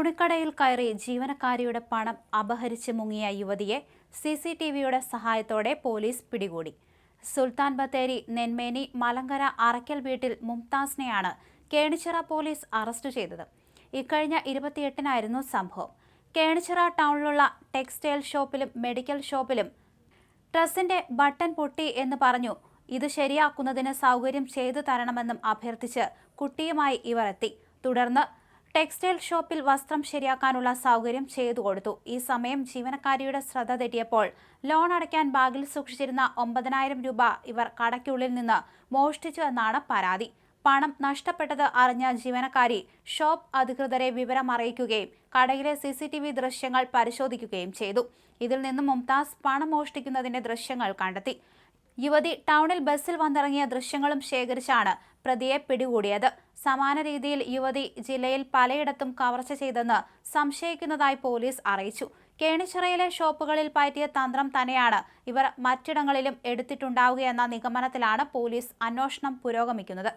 തുണിക്കടയിൽ കയറി ജീവനക്കാരിയുടെ പണം അപഹരിച്ച് മുങ്ങിയ യുവതിയെ സി സി ടി വിയുടെ സഹായത്തോടെ പോലീസ് പിടികൂടി. സുൽത്താൻ ബത്തേരി നെന്മേനി മലങ്കര അറയ്ക്കൽ വീട്ടിൽ മുംതാസിനെയാണ് കേണിച്ചിറ പോലീസ് അറസ്റ്റ് ചെയ്തത്. ഇക്കഴിഞ്ഞ ഇരുപത്തിയെട്ടിനായിരുന്നു സംഭവം. കേണിച്ചിറ ടൗണിലുള്ള ടെക്സ്റ്റൈൽ ഷോപ്പിലും മെഡിക്കൽ ഷോപ്പിലും ഡ്രസ്സിന്റെ ബട്ടൺ പൊട്ടി എന്ന് പറഞ്ഞു. ഇത് ശരിയാക്കുന്നതിന് സൗകര്യം ചെയ്തു തരണമെന്നും അഭ്യർത്ഥിച്ച് കുട്ടിയുമായി ഇവർ എത്തി. തുടർന്ന് ടെക്സ്റ്റൈൽ ഷോപ്പിൽ വസ്ത്രം ശരിയാക്കാനുള്ള സൗകര്യം ചെയ്തു കൊടുത്തു. ഈ സമയം ജീവനക്കാരിയുടെ ശ്രദ്ധ തെറ്റിയപ്പോൾ ലോൺ അടയ്ക്കാൻ ബാഗിൽ സൂക്ഷിച്ചിരുന്ന ഒമ്പതിനായിരം രൂപ ഇവർ കടയ്ക്കുള്ളിൽ നിന്ന് മോഷ്ടിച്ചു എന്നാണ് പരാതി. പണം നഷ്ടപ്പെട്ടത് അറിഞ്ഞ ജീവനക്കാരി ഷോപ്പ് അധികൃതരെ വിവരം അറിയിക്കുകയും കടയിലെ സി സി ടി വി ദൃശ്യങ്ങൾ പരിശോധിക്കുകയും ചെയ്തു. ഇതിൽ നിന്നും മുംതാസ് പണം മോഷ്ടിക്കുന്നതിന്റെ ദൃശ്യങ്ങൾ കണ്ടെത്തി. യുവതി ടൗണിൽ ബസ്സിൽ വന്നിറങ്ങിയ ദൃശ്യങ്ങളും ശേഖരിച്ചാണ് പ്രതിയെ പിടികൂടിയത്. സമാന രീതിയിൽ യുവതി ജില്ലയിൽ പലയിടത്തും കവർച്ച ചെയ്തെന്ന് സംശയിക്കുന്നതായി പോലീസ് അറിയിച്ചു. കേണിച്ചിറയിലെ ഷോപ്പുകളിൽ പയറ്റിയ തന്ത്രം തന്നെയാണ് ഇവർ മറ്റിടങ്ങളിലും എടുത്തിട്ടുണ്ടാവുകയെന്ന നിഗമനത്തിലാണ് പോലീസ് അന്വേഷണം പുരോഗമിക്കുന്നത്.